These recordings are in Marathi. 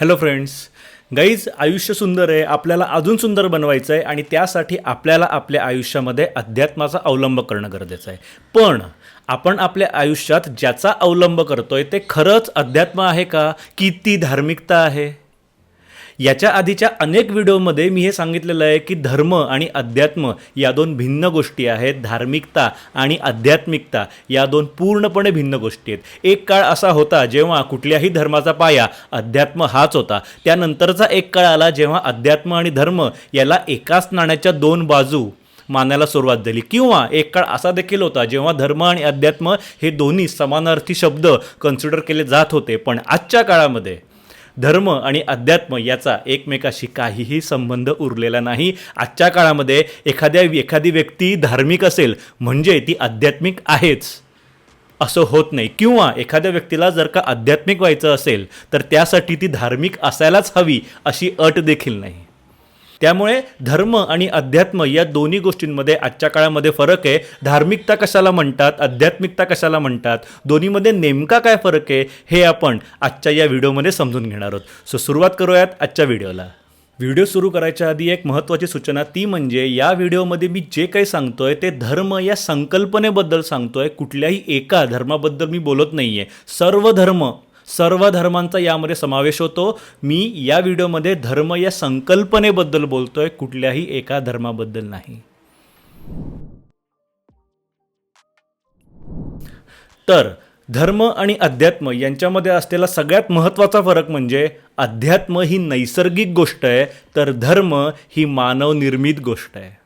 हॅलो फ्रेंड्स गाईज आयुष्य सुंदर आहे आपल्याला अजून सुंदर बनवायचं आहे आणि त्यासाठी आपल्याला आपल्या आयुष्यामध्ये अध्यात्माचा अवलंब करणं गरजेचं आहे. पण आपण आपल्या आयुष्यात ज्याचा अवलंब करतोय ते खरंच अध्यात्म आहे का? की ती धार्मिकता आहे? याच्या आधीच्या अनेक व्हिडिओमध्ये मी हे सांगितलेलं आहे की धर्म आणि अध्यात्म या दोन भिन्न गोष्टी आहेत. धार्मिकता आणि आध्यात्मिकता या दोन पूर्णपणे भिन्न गोष्टी आहेत. एक काळ असा होता जेव्हा कुठल्याही धर्माचा पाया अध्यात्म हाच होता. त्यानंतरचा एक काळ आला जेव्हा अध्यात्म आणि धर्म याला एकाच नाण्याच्या दोन बाजू मानायला सुरुवात झाली. किंवा एक काळ असा देखील होता जेव्हा धर्म आणि अध्यात्म हे दोन्ही समानार्थी शब्द कन्सिडर केले जात होते. पण आजच्या काळामध्ये धर्म आणि अध्यात्म याचा एकमेकाशी काहीही संबंध उरलेला नाही. आजच्या काळामध्ये एखाद्या एखादी व्यक्ती धार्मिक असेल म्हणजे ती आध्यात्मिक आहेच. असं होत नाही. किंवा एखाद्या व्यक्तीला जर का आध्यात्मिक व्हायचं असेल तर त्यासाठी ती धार्मिक असायलाच हवी अशी अट देखील नाही. त्यामुळे धर्म आणि अध्यात्म या दोन्ही गोष्टींमध्ये आजच्या काळामध्ये फरक आहे. धार्मिकता कशाला म्हणतात आध्यात्मिकता कशाला म्हणतात दोन्हीमध्ये नेमका काय फरक आहे हे आपण आजच्या या व्हिडिओमध्ये समजून घेणार आहोत. सो सुरुवात करूयात आजच्या व्हिडिओला. व्हिडिओ सुरू करायच्या आधी एक महत्त्वाची सूचना ती म्हणजे या व्हिडिओमध्ये मी जे काही सांगतोय ते धर्म या संकल्पनेबद्दल सांगतोय. कुठल्याही एका धर्माबद्दल मी बोलत नाही आहे सर्व धर्म सर्व धर्मांचा यामध्ये समावेश होतो. मी या व्हिडिओमध्ये धर्म या संकल्पनेबद्दल बोलतोय कुठल्याही एका धर्माबद्दल नाही. तर धर्म आणि अध्यात्म यांच्यामध्ये असलेला सगळ्यात महत्त्वाचा फरक म्हणजे अध्यात्म ही नैसर्गिक गोष्ट आहे तर धर्म ही मानवनिर्मित गोष्ट आहे.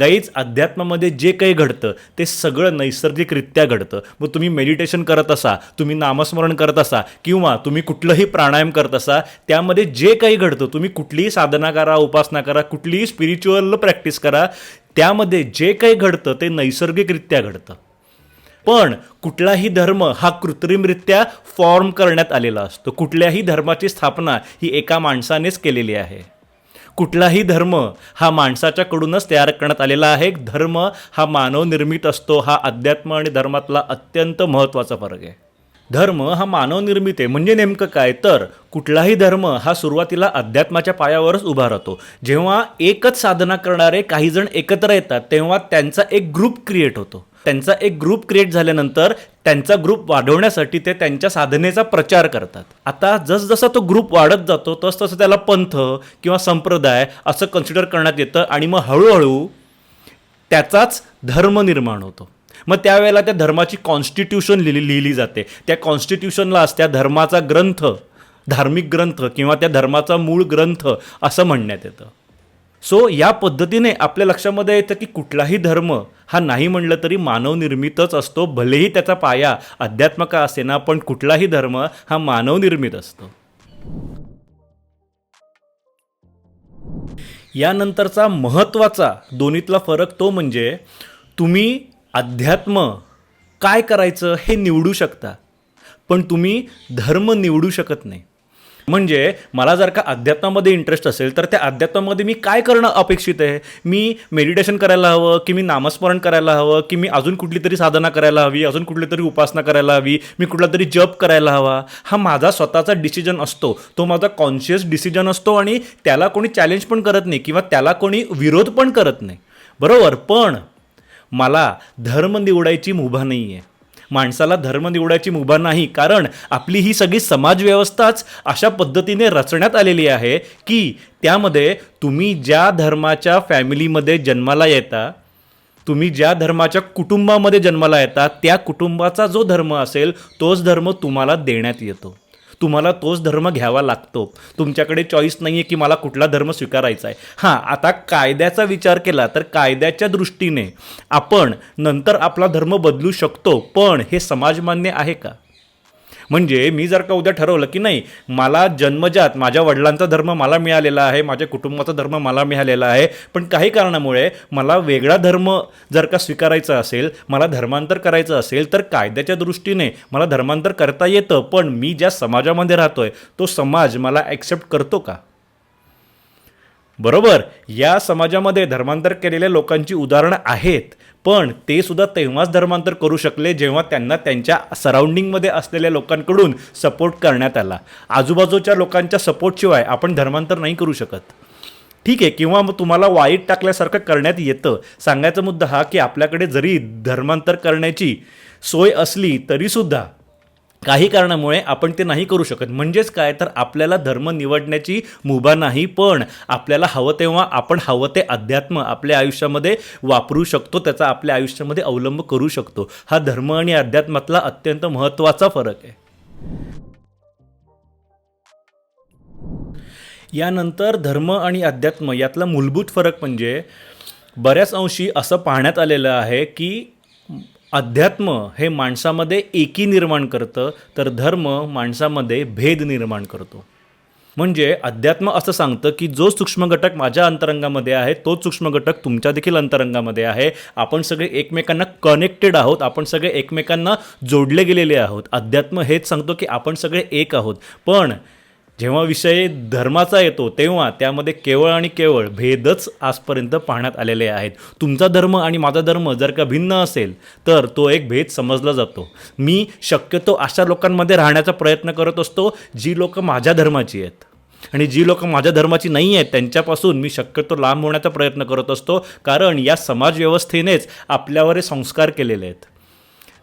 गाईच अध्यात्मामध्ये जे काही घडतं ते सगळं नैसर्गिकरित्या घडतं. मग तुम्ही मेडिटेशन करत असा तुम्ही नामस्मरण करत असा किंवा तुम्ही कुठलंही प्राणायाम करत असा त्यामध्ये जे काही घडतं तुम्ही कुठलीही साधना करा उपासना करा कुठलीही स्पिरिच्युअल प्रॅक्टिस करा त्यामध्ये जे काही घडतं ते नैसर्गिकरित्या घडतं. पण कुठलाही धर्म हा कृत्रिमरित्या फॉर्म करण्यात आलेला असतो. कुठल्याही धर्माची स्थापना ही एका माणसानेच केलेली आहे. कुठलाही धर्म हा माणसाच्याकडूनच तयार करण्यात आलेला आहे. धर्म हा मानवनिर्मित असतो. हा अध्यात्म आणि धर्मातला अत्यंत महत्त्वाचा फरक आहे. धर्म हा मानवनिर्मित आहे. म्हणजे नेमकं काय? तर कुठलाही धर्म हा सुरुवातीला अध्यात्माच्या पायावरच उभा राहतो. जेव्हा एकच साधना करणारे काही जण एकत्र येतात तेव्हा त्यांचा एक ग्रुप क्रिएट होतो. त्यांचा एक ग्रुप क्रिएट झाल्यानंतर त्यांचा ग्रुप वाढवण्यासाठी ते त्यांच्या साधनेचा प्रचार करतात. आता जसजसा तो ग्रुप वाढत जातो तसतसं त्याला पंथ किंवा संप्रदाय असं कन्सिडर करण्यात येतं आणि मग हळूहळू त्याचाच धर्म निर्माण होतो. मग त्यावेळेला त्या धर्माची कॉन्स्टिट्यूशन लिहिली लिहिली जाते. त्या कॉन्स्टिट्यूशनलाच त्या धर्माचा ग्रंथ धार्मिक ग्रंथ किंवा त्या धर्माचा मूळ ग्रंथ असं म्हणण्यात येतं. सो या पद्धतीने आपल्या लक्षामध्ये येतं की कुठलाही धर्म हा नाही म्हणलं तरी मानवनिर्मितच असतो भलेही त्याचा पाया अध्यात्म का असेना पण कुठलाही धर्म हा मानवनिर्मित असतो. यानंतरचा महत्त्वाचा दोन्हीतला फरक तो म्हणजे तुम्ही अध्यात्म काय करायचं हे निवडू शकता पण तुम्ही धर्म निवडू शकत नाही. म्हणजे मला जर का अध्यात्मामध्ये इंटरेस्ट असेल तर त्या अध्यात्मामध्ये मी काय करणं अपेक्षित आहे? मी मेडिटेशन करायला हवं की मी नामस्मरण करायला हवं की मी अजून कुठली तरी साधना करायला हवी अजून कुठली तरी उपासना करायला हवी मी कुठला तरी जप करायला हवा? हा माझा स्वतःचा डिसिजन असतो. तो माझा कॉन्शियस डिसिजन असतो आणि त्याला कोणी चॅलेंज पण करत नाही किंवा त्याला कोणी विरोध पण करत नाही. बरोबर? पण मला धर्म निवडायची मुभा नाही आहे माणसाला धर्म निवडायची मुभा नाही. कारण आपली ही सगळी समाजव्यवस्थाच अशा पद्धतीने रचण्यात आलेली आहे की त्यामध्ये तुम्ही ज्या धर्माच्या फॅमिलीमध्ये जन्माला येता तुम्ही ज्या धर्माच्या कुटुंबामध्ये जन्माला येता त्या कुटुंबाचा जो धर्म असेल तोच धर्म तुम्हाला देण्यात येतो. तुम्हाला तोच धर्म घ्यावा लागतो. तुमच्याकडे चॉईस नाही आहे की मला कुठला धर्म स्वीकारायचा आहे. हां आता कायद्याचा विचार केला तर कायद्याच्या दृष्टीने आपण नंतर आपला धर्म बदलू शकतो पण हे समाजमान्य आहे का? म्हणजे मी जर का उद्या ठरवलं की नाही मला जन्मजात माझ्या वडिलांचा धर्म मला मिळालेला आहे माझ्या कुटुंबाचा धर्म मला मिळालेला आहे पण काही कारणामुळे मला वेगळा धर्म जर का स्वीकारायचा असेल मला धर्मांतर करायचं असेल तर कायद्याच्या दृष्टीने मला धर्मांतर करता येतं पण मी ज्या समाजामध्ये राहतोय तो समाज मला ॲक्सेप्ट करतो का? बरोबर? या समाजामध्ये धर्मांतर केलेल्या लोकांची उदाहरणं आहेत. पण ते सुद्धा तेव्हाच धर्मांतर करू शकले जेव्हा त्यांना त्यांच्या सराउंडिंगमध्ये असलेल्या लोकांकडून सपोर्ट करण्यात आला. आजूबाजूच्या लोकांच्या सपोर्टशिवाय आपण धर्मांतर नाही करू शकत. ठीक आहे किंवा मग तुम्हाला वाईट टाकल्यासारखं करण्यात येतं. सांगायचा मुद्दा हा की आपल्याकडे जरी धर्मांतर करण्याची सोय असली तरीसुद्धा काही कारणामुळे आपण ते नाही करू शकत. म्हणजेच काय? तर आपल्याला धर्म निवडण्याची मुभा नाही पण आपल्याला हवं तेव्हा आपण हवं ते अध्यात्म आपल्या आयुष्यामध्ये वापरू शकतो त्याचा आपल्या आयुष्यामध्ये अवलंब करू शकतो. हा धर्म आणि अध्यात्मातला अत्यंत महत्त्वाचा फरक आहे. यानंतर धर्म आणि अध्यात्म यातला मूलभूत फरक म्हणजे बऱ्याच अंशी असं पाहण्यात आलेलं आहे की अध्यात्म हे माणसामध्ये एकी निर्माण करतं तर धर्म माणसामध्ये भेद निर्माण करतो. म्हणजे अध्यात्म असं सांगतं की जो सूक्ष्म घटक माझ्या अंतरंगामध्ये आहे तोच सूक्ष्म घटक तुमच्या देखील अंतरंगामध्ये आहे. आपण सगळे एकमेकांना कनेक्टेड आहोत आपण सगळे एकमेकांना जोडले गेलेले आहोत. अध्यात्म हेच सांगतो की आपण सगळे एक आहोत. पण जेव्हा विषय धर्माचा येतो तेव्हा त्यामध्ये केवळ आणि केवळ भेदच आजपर्यंत पाहण्यात आलेले आहेत. तुमचा धर्म आणि माझा धर्म जर का भिन्न असेल तर तो एक भेद समजला जातो. मी शक्यतो अशा लोकांमध्ये राहण्याचा प्रयत्न करत असतो जी लोकं माझ्या धर्माची आहेत. आणि जी लोकं माझ्या धर्माची नाही आहेत त्यांच्यापासून मी शक्यतो लांब होण्याचा प्रयत्न करत असतो कारण या समाजव्यवस्थेनेच आपल्यावर संस्कार केलेले आहेत.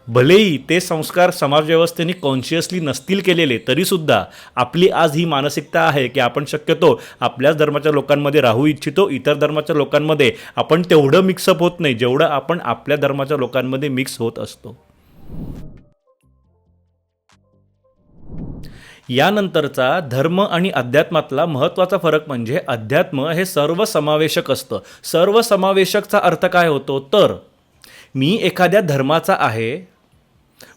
भलेही ते संस्कार समाजव्यवस्थेने कॉन्शियसली नसतील केलेले तरीसुद्धा आपली आज ही मानसिकता आहे की आपण शक्यतो आपल्याच धर्माच्या लोकांमध्ये राहू इच्छितो इतर धर्माच्या लोकांमध्ये आपण तेवढं मिक्सअप होत नाही जेवढं आपण आपल्या धर्माच्या लोकांमध्ये मिक्स होत असतो. यानंतरचा धर्म आणि अध्यात्मातला महत्त्वाचा फरक म्हणजे अध्यात्म हे सर्वसमावेशक असतं. सर्वसमावेशकचा अर्थ काय होतो? तर मी एखाद्या धर्माचा आहे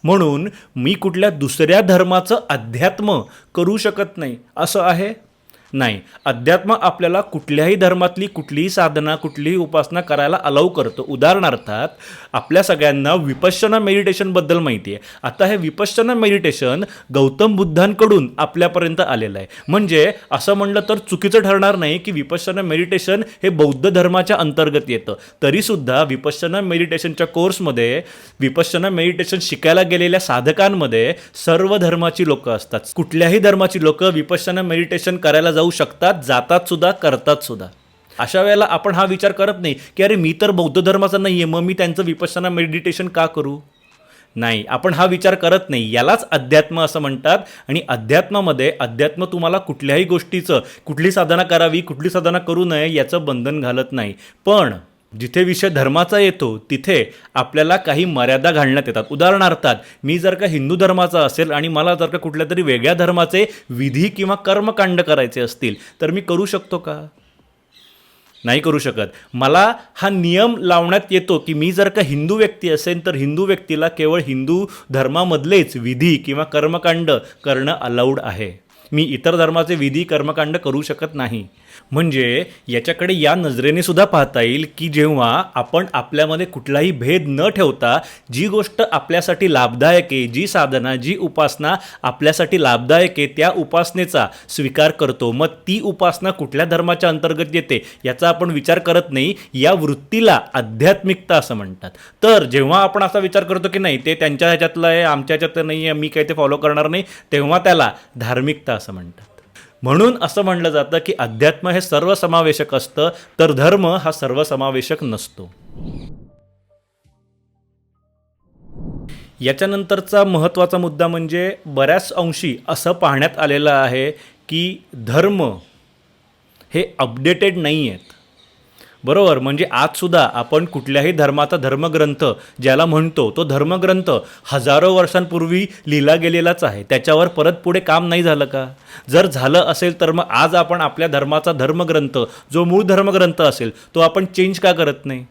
म्हणून मी कुठल्या दुसऱ्या धर्माचं अध्यात्म करू शकत नाही. असं आहे? नाही. अध्यात्म आपल्याला कुठल्याही धर्मातली कुठलीही साधना कुठलीही उपासना करायला अलाव करतो. उदाहरणार्थात आपल्या सगळ्यांना विपश्चना मेडिटेशनबद्दल माहिती आहे आता हे विपश्चना मेडिटेशन गौतम बुद्धांकडून आपल्यापर्यंत आलेलं आहे. म्हणजे असं म्हणलं तर चुकीचं ठरणार नाही की विपश्चना मेडिटेशन हे बौद्ध धर्माच्या अंतर्गत येतं. तरीसुद्धा विपश्चना मेडिटेशनच्या कोर्समध्ये विपश्चना मेडिटेशन शिकायला गेलेल्या साधकांमध्ये सर्व धर्माची लोकं असतात. कुठल्याही धर्माची लोकं विपश्चना मेडिटेशन करायला जाऊ शकतात जातात सुद्धा करतात सुद्धा. अशा वेळेला आपण हा विचार करत नाही की अरे मी तर बौद्ध धर्माचा नाही आहे मग मी त्यांचं विपश्यना मेडिटेशन का करू? नाही आपण हा विचार करत नाही. यालाच अध्यात्म असं म्हणतात आणि अध्यात्मामध्ये अध्यात्म तुम्हाला कुठल्याही गोष्टीचं कुठली साधना करावी कुठली साधना करू नये याचं बंधन घालत नाही. पण जिथे विषय धर्माचा येतो तिथे आपल्याला काही मर्यादा घालण्यात येतात. उदाहरणार्थात मी जर का हिंदू धर्माचा असेल आणि मला जर का कुठल्या तरी वेगळ्या धर्माचे विधी किंवा कर्मकांड करायचे असतील तर मी करू शकतो का? नाही करू शकत. मला हा नियम लावण्यात येतो की मी जर का हिंदू व्यक्ती असेल तर हिंदू व्यक्तीला केवळ हिंदू धर्मामधलेच विधी किंवा कर्मकांड करणं अलाउड आहे. मी इतर धर्माचे विधी कर्मकांड करू शकत नाही. म्हणजे याच्याकडे या नजरेने सुद्धा पाहता येईल की जेव्हा आपण आपल्यामध्ये कुठलाही भेद न ठेवता जी गोष्ट आपल्यासाठी लाभदायक आहे जी साधना जी उपासना आपल्यासाठी लाभदायक आहे त्या उपासनेचा स्वीकार करतो. मग ती उपासना कुठल्या धर्माच्या अंतर्गत येते याचा आपण विचार करत नाही. या वृत्तीला आध्यात्मिकता असं म्हणतात. तर जेव्हा आपण असा विचार करतो की नाही ते त्यांच्या ह्याच्यातलं आहे आमच्या ह्याच्यातलं नाही आहे मी काही ते फॉलो करणार नाही तेव्हा त्याला धार्मिकता असं म्हणतात. म्हणून असं म्हणलं जातं की अध्यात्म हे सर्वसमावेशक असतं तर धर्म हा सर्वसमावेशक नसतो. याच्यानंतरचा महत्त्वाचा मुद्दा म्हणजे बऱ्याच अंशी असं पाहण्यात आलेलं आहे की धर्म हे अपडेटेड नाही आहेत बरोबर म्हणजे आजसुद्धा आपण कुठल्याही धर्माचा धर्मग्रंथ ज्याला म्हणतो तो धर्मग्रंथ हजारो वर्षांपूर्वी लिहिला गेलेलाच आहे. त्याच्यावर परत पुढे काम नाही झालं का? जर झालं असेल तर मग आज आपण आपल्या धर्माचा धर्मग्रंथ जो मूळ धर्मग्रंथ असेल तो आपण चेंज का करत नाही?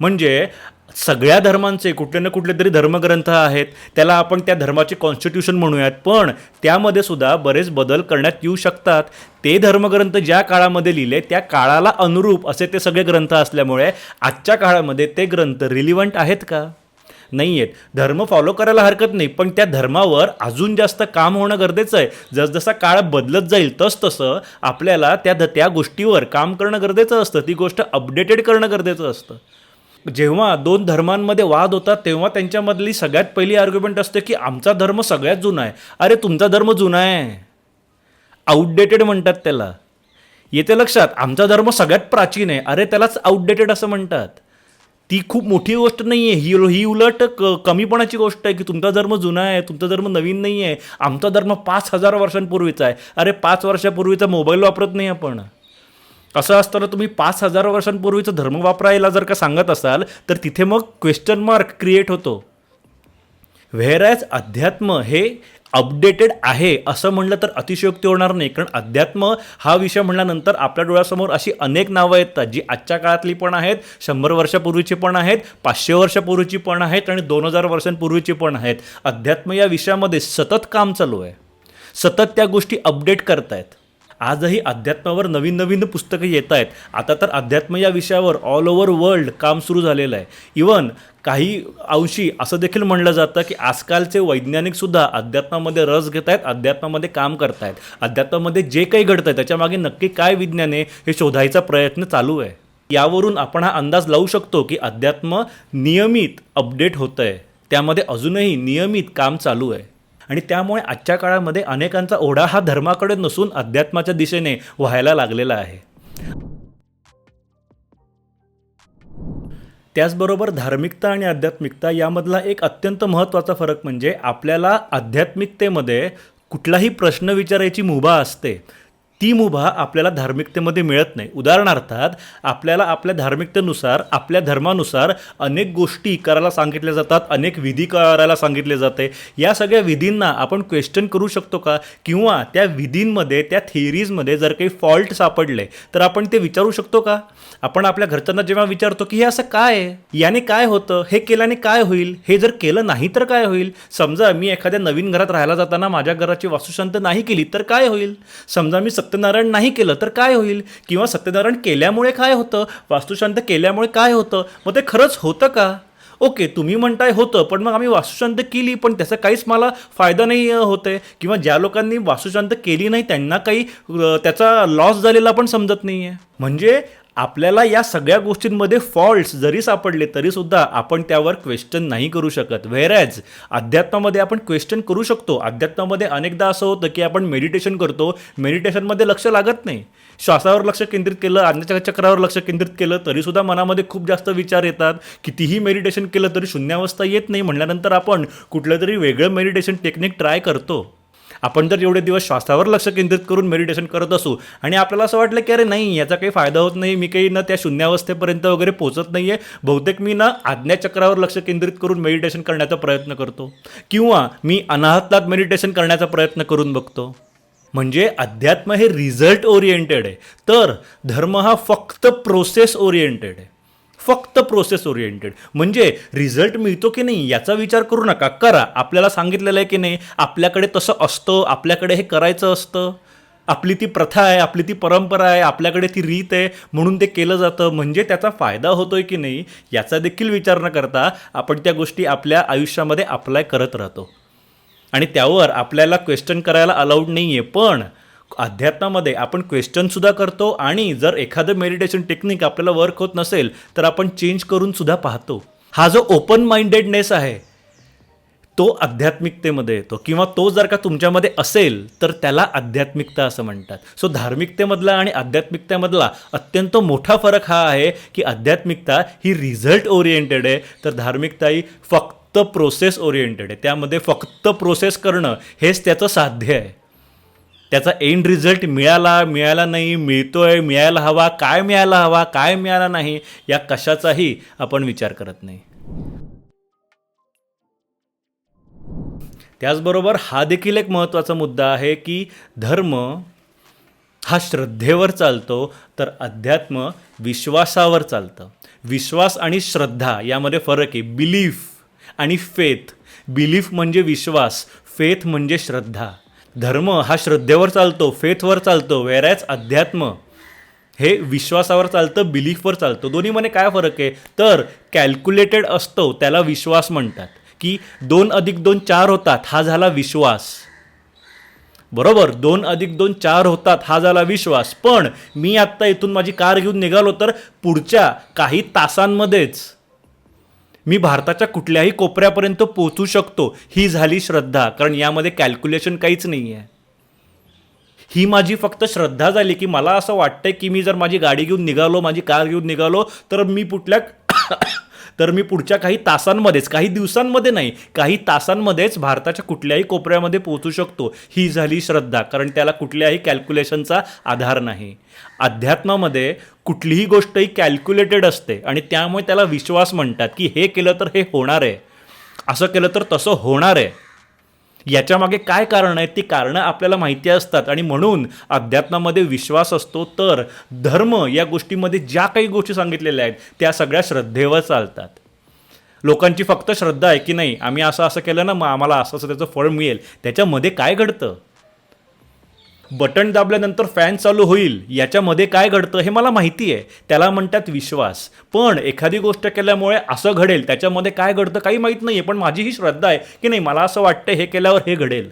म्हणजे सगळ्या धर्मांचे कुठले ना कुठले तरी धर्मग्रंथ आहेत त्याला आपण त्या धर्माचे कॉन्स्टिट्यूशन म्हणूयात. पण त्यामध्ये सुद्धा बरेच बदल करण्यात येऊ शकतात. ते धर्मग्रंथ ज्या काळामध्ये लिहिले त्या काळाला अनुरूप असे ते सगळे ग्रंथ असल्यामुळे आजच्या काळामध्ये ते ग्रंथ रिलिव्हंट आहेत का? नाही आहेत धर्म फॉलो करायला हरकत नाही पण त्या धर्मावर अजून जास्त काम होणं गरजेचं आहे. जसजसा काळ बदलत जाईल तस तसं आपल्याला त्या त्या गोष्टीवर काम करणं गरजेचं असतं. ती गोष्ट अपडेटेड करणं गरजेचं असतं. जेव्हा दोन धर्मांमध्ये वाद होतात तेव्हा त्यांच्यामधली सगळ्यात पहिली आर्ग्युमेंट असते की आमचा धर्म सगळ्यात जुना आहे. अरे तुमचा धर्म जुना आहे. आउटडेटेड म्हणतात त्याला. येते लक्षात आमचा धर्म सगळ्यात प्राचीन आहे. अरे त्यालाच आउटडेटेड असं म्हणतात. ती खूप मोठी गोष्ट नाही आहे ही ही उलट क कमीपणाची गोष्ट आहे की तुमचा धर्म जुना आहे तुमचा धर्म नवीन नाही आहे आमचा धर्म पाच हजार वर्षांपूर्वीचा आहे. अरे पाच वर्षापूर्वीचा मोबाईल वापरत नाही आपण. असं असताना तुम्ही पाच हजार वर्षांपूर्वीचं धर्म वापरायला जर का सांगत असाल तर तिथे मग क्वेश्चन मार्क क्रिएट होतो. व्हेरॅज अध्यात्म हे अपडेटेड आहे असं म्हणलं तर अतिशयोक्ती होणार नाही. कारण अध्यात्म हा विषय म्हणल्यानंतर आपल्या डोळ्यासमोर अशी अनेक नावं येतात जी आजच्या काळातली पण आहेत शंभर वर्षापूर्वीची पण आहेत पाचशे वर्षापूर्वीची पण आहेत आणि दोन हजार वर्षांपूर्वीची पण आहेत. अध्यात्म या विषयामध्ये सतत काम चालू आहे. सतत त्या गोष्टी अपडेट करतायत. आजही अध्यात्मावर नवीन नवीन पुस्तकं येत आहेत. आता तर अध्यात्म या विषयावर ऑल ओव्हर वर्ल्ड काम सुरू झालेलं आहे. इवन काही अंशी असं देखील म्हणलं जातं की आजकालचे वैज्ञानिकसुद्धा अध्यात्मामध्ये रस घेत आहेत अध्यात्मामध्ये काम करत आहेत. अध्यात्मामध्ये जे काही घडतं आहे त्याच्यामागे नक्की काय विज्ञान आहे हे शोधायचा प्रयत्न चालू आहे. यावरून आपण हा अंदाज लावू शकतो की अध्यात्म नियमित अपडेट होतं आहे त्यामध्ये अजूनही नियमित काम चालू आहे. आणि त्यामुळे आजच्या काळामध्ये अनेकांचा ओढा हा धर्माकडे नसून अध्यात्माच्या दिशेने व्हायला लागलेला आहे. त्याचबरोबर धार्मिकता आणि आध्यात्मिकता यामधला एक अत्यंत महत्त्वाचा फरक म्हणजे आपल्याला आध्यात्मिकतेमध्ये कुठलाही प्रश्न विचारायची मुभा असते ती मुभा आपल्याला धार्मिकतेमध्ये मिळत नाही. उदाहरणार्थात आपल्याला आपल्या धार्मिकतेनुसार आपल्या धर्मानुसार अनेक गोष्टी करायला सांगितल्या जातात अनेक विधी करायला सांगितले जाते. या सगळ्या विधींना आपण क्वेश्चन करू शकतो का? किंवा त्या विधींमध्ये त्या थिअरीजमध्ये जर काही फॉल्ट सापडले तर आपण ते विचारू शकतो का? आपण आपल्या घरच्यांना जेव्हा विचारतो की हे असं काय आहे? याने काय होतं? हे केल्याने काय होईल? हे जर केलं नाही तर काय होईल? समजा मी एखाद्या नवीन घरात राहायला जाताना माझ्या घराची वास्तुशांत नाही केली तर काय होईल? समजा मी सत्यनारायण नाही केलं तर काय होईल? किंवा सत्यनारायण केल्यामुळे काय होतं? वास्तुशांत केल्यामुळे काय होतं? मग ते खरंच होतं का? ओके तुम्ही म्हणताय होतं पण मग आम्ही वास्तुशांत केली पण त्याचा काहीच मला फायदा नाही होते. किंवा ज्या लोकांनी वास्तुशांत केली नाही त्यांना काही त्याचा लॉस झालेला पण समजत नाही आहे म्हणजे आपल्याला या सगळ्या गोष्टींमध्ये फॉल्ट्स जरी सापडले तरीसुद्धा आपण त्यावर क्वेश्चन नाही करू शकत. व्हेरॅज अध्यात्मामध्ये आपण क्वेश्चन करू शकतो. अध्यात्मामध्ये अनेकदा असं होतं की आपण मेडिटेशन करतो. मेडिटेशनमध्ये लक्ष लागत नाही. श्वासावर लक्ष केंद्रित केलं अन्य चक्रावर लक्ष केंद्रित केलं तरीसुद्धा मनामध्ये खूप जास्त विचार येतात. कितीही मेडिटेशन केलं तरी शून्यावस्था येत नाही. म्हणल्यानंतर आपण कुठलं तरी वेगळं मेडिटेशन टेक्निक ट्राय करतो. आपण जर एवढे दिवस श्वासावर लक्ष केंद्रित करून मेडिटेशन करत असू आणि आपल्याला असं वाटलं की अरे नाही याचा काही फायदा होत नाही मी काही ना त्या शून्यावस्थेपर्यंत वगैरे पोचत नाही आहे बहुतेक मी ना आज्ञाचक्रावर लक्ष केंद्रित करून मेडिटेशन करण्याचा प्रयत्न करतो. किंवा मी अनाहतात मेडिटेशन करण्याचा प्रयत्न करून बघतो. म्हणजे अध्यात्म हे रिझल्ट ओरिएंटेड आहे. तर धर्म हा फक्त प्रोसेस ओरिएंटेड आहे. फक्त प्रोसेस ओरिएंटेड म्हणजे रिझल्ट मिळतो की नाही याचा विचार करू नका. करा. आपल्याला सांगितलेलं आहे की नाही आपल्याकडे तसं असतं आपल्याकडे हे करायचं असतं. आपली ती प्रथा आहे आपली ती परंपरा आहे आपल्याकडे ती रीत आहे म्हणून ते केलं जातं. म्हणजे त्याचा फायदा होतोय की नाही याचा देखील विचार न करता आपण त्या गोष्टी आपल्या आयुष्यामध्ये अप्लाय करत राहतो. आणि त्यावर आपल्याला क्वेश्चन करायला अलाउड नाही आहे पण अध्यात्मामध्ये आपण क्वेश्चनसुद्धा करतो आणि जर एखादं मेडिटेशन टेक्निक आपल्याला वर्क होत नसेल तर आपण चेंज करूनसुद्धा पाहतो. हा जो ओपन माइंडेडनेस आहे तो आध्यात्मिकतेमध्ये येतो. किंवा तो जर का तुमच्यामध्ये असेल तर त्याला आध्यात्मिकता असं म्हणतात. सो धार्मिकतेमधला आणि आध्यात्मिकतेमधला अत्यंत मोठा फरक हा आहे की आध्यात्मिकता ही रिझल्ट ओरिएंटेड आहे. तर धार्मिकता ही फक्त प्रोसेस ओरिएंटेड आहे. त्यामध्ये फक्त प्रोसेस करणं हेच त्याचं साध्य आहे. त्याचा एंड रिझल्ट मिळाला मिळाला नाही मिळतोय मिळायला हवा काय मिळायला हवा काय मिळाला नाही या कशाचाही आपण विचार करत नाही. त्याचबरोबर हा देखील एक महत्त्वाचा मुद्दा आहे की धर्म हा श्रद्धेवर चालतो तर अध्यात्म विश्वासावर चालतं. विश्वास आणि श्रद्धा यामध्ये फरक आहे. बिलीफ आणि फेथ. बिलीफ म्हणजे विश्वास फेथ म्हणजे श्रद्धा. धर्म हा श्रद्धेवर चालतो फेथवर चालतो वेरॅच अध्यात्म हे विश्वासावर चालतं बिलीफवर चालतं. दोन्हीमध्ये काय फरक आहे? तर कॅल्क्युलेटेड असतो त्याला विश्वास म्हणतात. की दोन अधिक दोन चार होतात हा झाला विश्वास. बरोबर दोन अधिक दोन चार होतात हा झाला विश्वास. पण मी आत्ता इथून माझी कार घेऊन निघालो तर पुढच्या काही तासांमध्येच मी भारताच्या कुठल्याही कोपऱ्यापर्यंत पोहोचू शकतो ही झाली श्रद्धा. कारण यामध्ये कॅल्क्युलेशन काहीच नाही आहे ही माझी फक्त श्रद्धा झाली की मला असं वाटतंय की मी जर माझी गाडी घेऊन निघालो माझी कार घेऊन निघालो तर मी कुठल्या तर मी पुढच्या काही तासांमध्येच काही दिवसांमध्ये नाही काही तासांमध्येच भारताच्या कुठल्याही कोपऱ्यामध्ये पोहोचू शकतो. ही झाली श्रद्धा. कारण त्याला कुठल्याही कॅल्क्युलेशनचा आधार नाही. अध्यात्मामध्ये कुठलीही गोष्ट ही कॅल्क्युलेटेड असते आणि त्यामुळे त्याला विश्वास म्हणतात की हे केलं तर हे होणार आहे असं केलं तर तसं होणार आहे. याच्यामागे काय कारण आहेत ती कारणं आपल्याला माहिती असतात आणि म्हणून अध्यात्मामध्ये विश्वास असतो. तर धर्म या गोष्टीमध्ये ज्या काही गोष्टी सांगितलेल्या आहेत त्या सगळ्या श्रद्धेवर चालतात. लोकांची फक्त श्रद्धा आहे की नाही? आम्ही असं असं केलं ना मग आम्हाला असं असं त्याचं फळ मिळेल. त्याच्यामध्ये काय घडतं? बटन दाबल्यानंतर फॅन चालू होईल. याच्यामध्ये काय घडतं हे मला माहिती आहे. त्याला म्हणतात विश्वास. पण एखादी गोष्ट केल्यामुळे असं घडेल. त्याच्यामध्ये काय घडतं काही माहीत नाही आहे पण माझी ही श्रद्धा आहे की नाही मला असं वाटतं हे केल्यावर हे घडेल.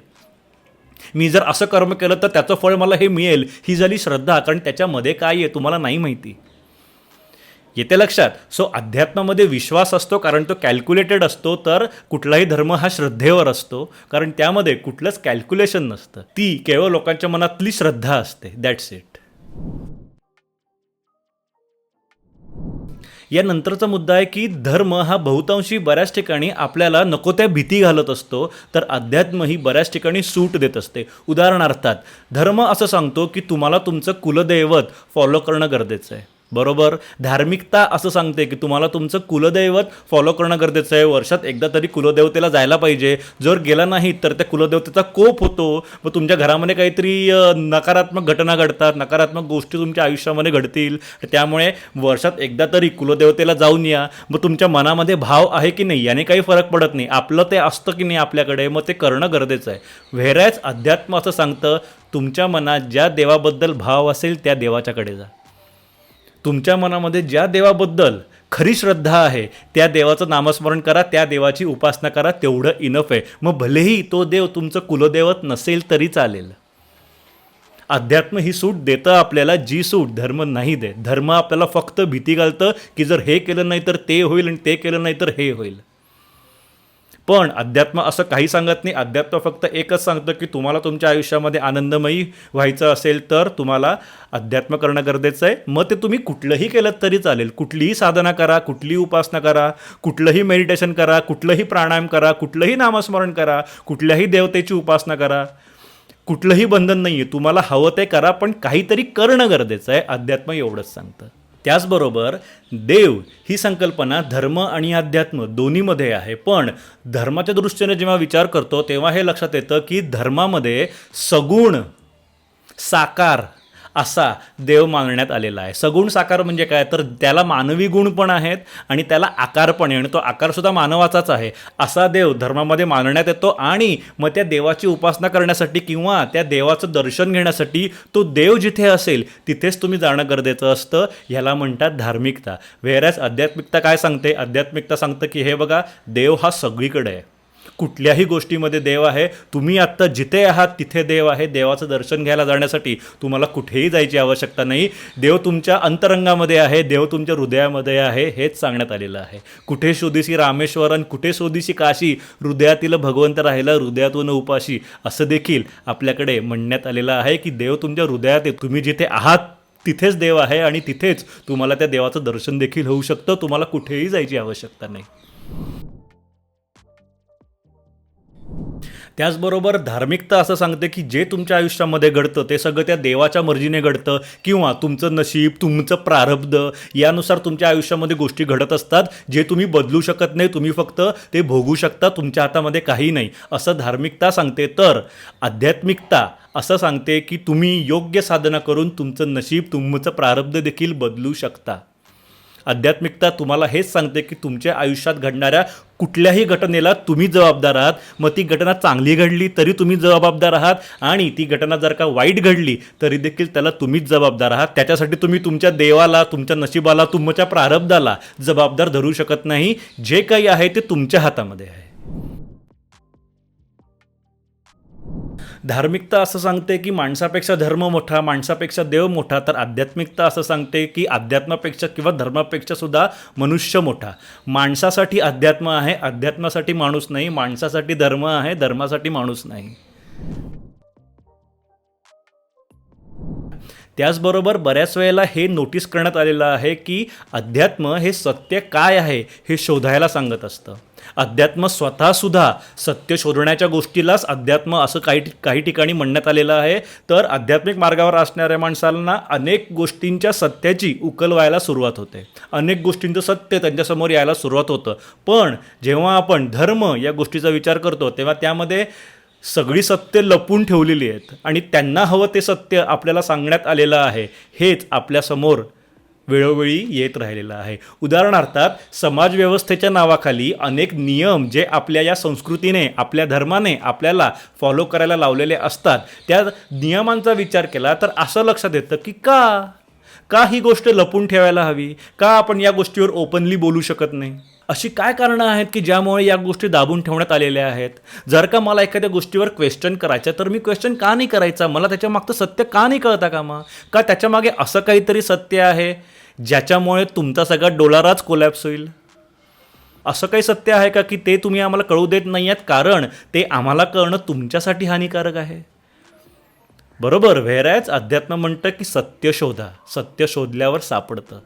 मी जर असं कर्म केलं तर त्याचं फळ मला हे मिळेल. ही झाली श्रद्धा. कारण त्याच्यामध्ये काय आहे तुम्हाला नाही माहिती. येते लक्षात. सो अध्यात्मामध्ये विश्वास असतो कारण तो कॅल्क्युलेटेड असतो तर कुठलाही धर्म हा श्रद्धेवर असतो. कारण त्यामध्ये कुठलंच कॅल्क्युलेशन नसतं. ती केवळ लोकांच्या मनातली श्रद्धा असते. दॅट्स इट या नंतरचा मुद्दा आहे की धर्म हा बहुतांशी बऱ्याच ठिकाणी आपल्याला नको त्या भीती घालत असतो तर अध्यात्म ही बऱ्याच ठिकाणी सूट देत असते. उदाहरणार्थात धर्म असं सांगतो की तुम्हाला तुमचं कुलदैवत फॉलो करणं गरजेचं आहे. बरोबर? धार्मिकता असं सांगते की तुम्हाला तुमचं कुलदैवत फॉलो करणं गरजेचं आहे. वर्षात एकदा तरी कुलदेवतेला जायला पाहिजे. जर गेला नाही तर त्या कुलदेवतेचा कोप होतो. मग तुमच्या घरामध्ये काहीतरी नकारात्मक घटना घडतात. नकारात्मक गोष्टी तुमच्या आयुष्यामध्ये घडतील. त्यामुळे वर्षात एकदा तरी कुलदेवतेला जाऊन या. मग तुमच्या मनामध्ये भाव आहे की नाही याने काही फरक पडत नाही. आपलं ते असतं की नाही आपल्याकडे मग ते करणं गरजेचं आहे. व्हेरायच अध्यात्म असं सांगतं तुमच्या मनात ज्या देवाबद्दल भाव असेल त्या देवाच्याकडे जा. तुमच्या मनामध्ये ज्या देवाबद्दल खरी श्रद्धा आहे त्या देवाचं नामस्मरण करा त्या देवाची उपासना करा तेवढं इनफ आहे. मग भलेही तो देव तुमचं कुलदैवत नसेल तरी चालेल. अध्यात्म ही सूट देतं आपल्याला जी सूट धर्म नाही देत. धर्म आपल्याला फक्त भीती घालतं की जर हे केलं नाही तर ते होईल आणि ते केलं नाही तर हे होईल. पण अध्यात्म असं काही सांगत नाही. अध्यात्म फक्त एकच सांगतं की तुम्हाला तुमच्या आयुष्यामध्ये आनंदमयी व्हायचं असेल तर तुम्हाला अध्यात्म करणं गरजेचं आहे. मग ते तुम्ही कुठलंही केलं तरी चालेल. कुठलीही साधना करा कुठलीही उपासना करा कुठलंही मेडिटेशन करा कुठलंही प्राणायाम करा कुठलंही नामस्मरण करा कुठल्याही देवतेची उपासना करा. कुठलंही बंधन नाही आहे तुम्हाला हवं ते करा पण काहीतरी करणं गरजेचं आहे. अध्यात्म एवढंच सांगतं. त्याचबरोबर देव ही संकल्पना धर्म आणि अध्यात्म दोन्हीमध्ये आहे. पण धर्माच्या दृष्टीने जेव्हा विचार करतो तेव्हा हे लक्षात येतं की धर्मामध्ये सगुण साकार असा देव मानण्यात आलेला आहे. सगुण साकार म्हणजे काय? तर त्याला मानवी गुण पण आहेत आणि त्याला आकार पण आहे. आणि तो आकारसुद्धा मानवाचाच आहे. असा देव धर्मामध्ये मानण्यात येतो आणि मग त्या देवाची उपासना करण्यासाठी किंवा त्या देवाचं दर्शन घेण्यासाठी तो देव जिथे असेल तिथेच तुम्ही जाणं गरजेचं असतं. ह्याला म्हणतात धार्मिकता. वेरॅज आध्यात्मिकता काय सांगते? आध्यात्मिकता सांगतं की हे बघा देव हा सगळीकडे आहे. कुठल्याही गोष्टीमध्ये देव आहे तुम्ही आत्ता जिथे आहात तिथे देव आहे. देवाचं दर्शन घ्यायला जाण्यासाठी तुम्हाला कुठेही जायची आवश्यकता नाही. देव तुमच्या अंतरंगामध्ये आहे देव तुमच्या हृदयामध्ये आहे हेच सांगण्यात आलेलं आहे. कुठे शोधीशी रामेश्वरन कुठे शोधीशी काशी हृदयातील भगवंत राहिला हृदयातून उपाशी असं देखील आपल्याकडे म्हणण्यात आलेलं आहे की देव तुमच्या हृदयात आहे. तुम्ही जिथे आहात तिथेच देव आहे आणि तिथेच तुम्हाला त्या देवाचं दर्शन देखील होऊ शकतं. तुम्हाला कुठेही जायची आवश्यकता नाही. त्याचबरोबर धार्मिकता असं सांगते की जे तुमच्या आयुष्यामध्ये घडतं ते सगळं त्या देवाच्या मर्जीने घडतं किंवा तुमचं नशीब तुमचं प्रारब्ध यानुसार तुमच्या आयुष्यामध्ये गोष्टी घडत असतात. जे तुम्ही बदलू शकत नाही तुम्ही फक्त ते भोगू शकता तुमच्या हातामध्ये काही नाही. असं धार्मिकता सांगते. तर आध्यात्मिकता असं सांगते की तुम्ही योग्य साधना करून तुमचं नशीब तुमचं प्रारब्ध देखील बदलू शकता. आध्यात्मिकता तुम्हाला हेच सांगते की तुमच्या आयुष्यात घडणाऱ्या कुठल्याही घटनेला तुम्ही जबाबदार आहात. मग ती घटना चांगली घडली तरी तुम्ही जबाबदार आहात आणि ती घटना जर का वाईट घडली तरी देखील त्याला तुम्हीच जबाबदार आहात. त्याच्यासाठी तुम्ही तुमच्या देवाला तुमच्या नशिबाला तुमच्या प्रारब्धाला जबाबदार धरू शकत नाही. जे काही आहे ते तुमच्या हातामध्ये आहे. धार्मिकता असं सांगते की माणसापेक्षा धर्म मोठा माणसापेक्षा देव मोठा तर आध्यात्मिकता असं सांगते की अध्यात्मापेक्षा किंवा धर्मापेक्षा सुद्धा मनुष्य मोठा. माणसासाठी अध्यात्म आहे अध्यात्मासाठी माणूस नाही माणसासाठी धर्म आहे धर्मासाठी माणूस नाही. त्याचबरोबर बऱ्याच वेळेला हे नोटीस करण्यात आलेलं आहे की अध्यात्म हे सत्य काय आहे हे शोधायला सांगत असतं. अध्यात्म स्वतःसुद्धा सत्य शोधण्याच्या गोष्टीलाच अध्यात्म असं काही काही ठिकाणी म्हणण्यात आलेलं आहे. तर आध्यात्मिक मार्गावर असणाऱ्या माणसांना अनेक गोष्टींच्या सत्याची उकल व्हायला सुरुवात होते. अनेक गोष्टींचं सत्य त्यांच्यासमोर यायला सुरुवात होतं. पण जेव्हा आपण धर्म या गोष्टीचा विचार करतो तेव्हा त्यामध्ये सगळी सत्य लपून ठेवलेली आहेत. आणि त्यांना हवं ते सत्य आपल्याला सांगण्यात आलेलं आहे. हेच आपल्यासमोर वेळोवेळी येत राहिलेलं आहे. उदाहरणार्थात समाजव्यवस्थेच्या नावाखाली अनेक नियम जे आपल्या या संस्कृतीने आपल्या धर्माने आपल्याला फॉलो करायला लावलेले असतात. त्या नियमांचा विचार केला तर असं लक्षात येतं की का? का ही गोष्ट लपून ठेवायला हवी? का आपण या गोष्टीवर ओपनली बोलू शकत नाही? अशी काय कारणं आहेत की ज्यामुळे या गोष्टी दाबून ठेवण्यात आलेल्या आहेत? जर का मला एखाद्या गोष्टीवर क्वेश्चन करायचं तर मी क्वेश्चन का नाही करायचा? मला त्याच्या मागचं सत्य का नाही कळता का मग का त्याच्यामागे असं काहीतरी सत्य आहे? ज्याच्यामुळे तुमचा सगळा डोलाराच कोलॅप्स होईल. असं काही सत्य आहे का की ते तुम्ही आम्हाला कळू देत नाही आहेत कारण ते आम्हाला कळणं तुमच्यासाठी हानिकारक आहे. बरोबर व्हेरायच अध्यात्म म्हणतं की सत्य शोधा. सत्य शोधल्यावर सापडतं.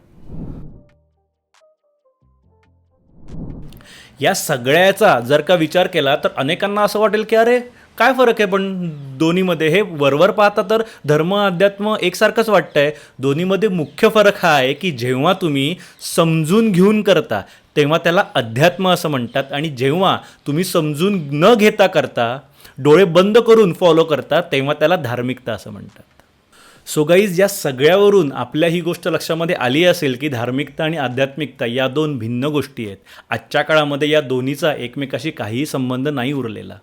या सगळ्याचा जर का विचार केला तर अनेकांना असं वाटेल की अरे काय फरक आहे पण दोन्हीमध्ये? हे वरवर पाहता तर धर्म अध्यात्म एकसारखंच वाटतंय. दोन्हीमध्ये मुख्य फरक हा आहे की जेव्हा तुम्ही समजून घेऊन करता तेव्हा त्याला अध्यात्म असं म्हणतात. आणि जेव्हा तुम्ही समजून न घेता करता डोळे बंद करून फॉलो करता तेव्हा त्याला धार्मिकता असं म्हणतात. सो गाईज या सगळ्यावरून आपल्या ही गोष्ट लक्षामध्ये आली असेल की धार्मिकता आणि आध्यात्मिकता या दोन भिन्न गोष्टी आहेत. आजच्या काळामध्ये या दोन्हीचा एकमेकाशी काहीही संबंध नाही उरलेला.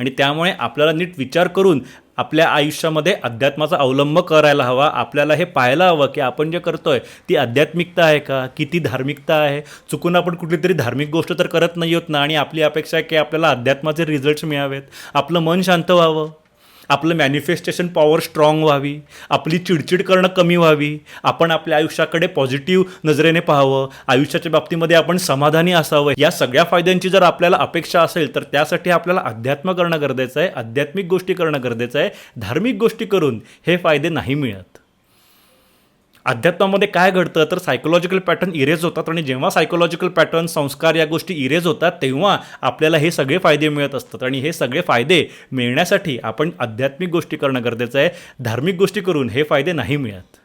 आणि त्यामुळे आपल्याला नीट विचार करून आपल्या आयुष्यामध्ये अध्यात्माचा अवलंब करायला हवा. आपल्याला हे पाहायला हवं की आपण जे करतोय ती आध्यात्मिकता आहे का? किती धार्मिकता आहे? चुकून आपण कुठली तरी धार्मिक गोष्ट तर करत नाही होत ना आणि आपली अपेक्षा आहे की आपल्याला अध्यात्माचे रिझल्ट्स मिळावेत. आपलं मन शांत व्हावं. आपलं मॅनिफेस्टेशन पॉवर स्ट्रॉंग व्हावी आपली चिडचिड करणं कमी व्हावी आपण आपल्या आयुष्याकडे पॉझिटिव्ह नजरेने पाहावं आयुष्याच्या बाबतीमध्ये आपण समाधानी असावं या सगळ्या फायद्यांची जर आपल्याला अपेक्षा असेल तर त्यासाठी आपल्याला अध्यात्म करणं गरजेचं आहे आध्यात्मिक गोष्टी करणं गरजेचं आहे धार्मिक गोष्टी करून हे फायदे नाही मिळत. अध्यात्मामध्ये काय घडतं तर सायकोलॉजिकल पॅटर्न इरेज होतात. आणि जेव्हा सायकोलॉजिकल पॅटर्न संस्कार या गोष्टी इरेज होतात तेव्हा आपल्याला हे सगळे फायदे मिळत असतात. आणि हे सगळे फायदे मिळण्यासाठी आपण आध्यात्मिक गोष्टी करणं गरजेचं आहे. धार्मिक गोष्टी करून हे फायदे नाही मिळत.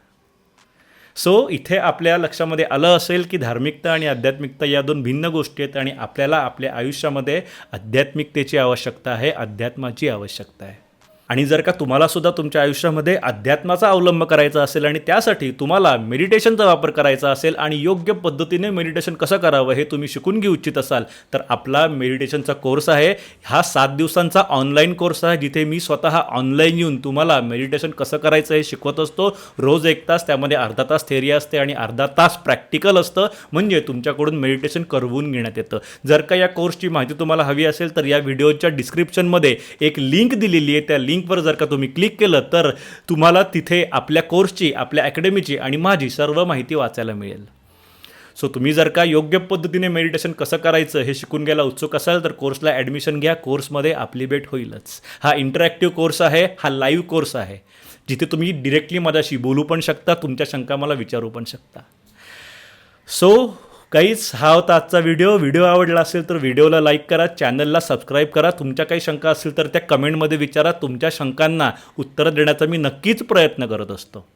सो इथे आपल्या लक्षामध्ये आलं असेल की धार्मिकता आणि आध्यात्मिकता या दोन भिन्न गोष्टी आहेत आणि आपल्याला आपल्या आयुष्यामध्ये आध्यात्मिकतेची आवश्यकता आहे अध्यात्माची आवश्यकता आहे. आणि जर का तुम्हाला सुद्धा तुमच्या आयुष्यामध्ये अध्यात्माचा अवलंब करायचा असेल आणि त्यासाठी तुम्हाला मेडिटेशनचा वापर करायचा असेल आणि योग्य पद्धतीने मेडिटेशन कसं करावं हे तुम्ही शिकून घेऊ इच्छित असाल तर आपला मेडिटेशनचा कोर्स आहे. हा सात दिवसांचा ऑनलाईन कोर्स आहे जिथे मी स्वतः ऑनलाईन येऊन तुम्हाला मेडिटेशन कसं करायचं हे शिकवत असतो. रोज एक तास त्यामध्ये अर्धा तास थेरी असते आणि अर्धा तास प्रॅक्टिकल असतं. म्हणजे तुमच्याकडून मेडिटेशन करवून घेण्यात येतं. जर का या कोर्सची माहिती तुम्हाला हवी असेल तर या व्हिडिओच्या डिस्क्रिप्शनमध्ये एक लिंक दिलेली आहे. त्या लिंक लिंकवर जर का तुम्ही क्लिक केलं तर तुम्हाला तिथे आपल्या कोर्सची आपल्या अकॅडमीची आणि माझी सर्व माहिती वाचायला मिळेल. सो तुम्ही जर का योग्य पद्धतीने मेडिटेशन कसं करायचं हे शिकून घ्यायला उत्सुक असाल तर कोर्सला ॲडमिशन घ्या. कोर्समध्ये आपली भेट होईलच. हा इंटरॅक्टिव्ह कोर्स आहे हा लाईव्ह कोर्स आहे. जिथे तुम्ही डिरेक्टली माझ्याशी बोलू पण शकता तुमच्या शंका मला विचारू पण शकता. सो काहीच हा होता आजचा व्हिडिओ व्हिडिओ आवडला असेल तर व्हिडिओला लाईक करा चॅनलला सबस्क्राईब करा. तुमच्या काही शंका असतील तर त्या कमेंटमध्ये विचारा. तुमच्या शंकांना उत्तरं देण्याचा मी नक्कीच प्रयत्न करत असतो.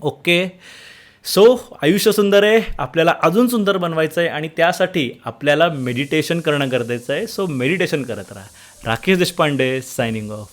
ओके सो आयुष्य सुंदर आहे. आपल्याला अजून सुंदर बनवायचं आहे आणि त्यासाठी आपल्याला मेडिटेशन करणं गरजेचं आहे. सो मेडिटेशन करत राहा. Rakesh Deshpande signing off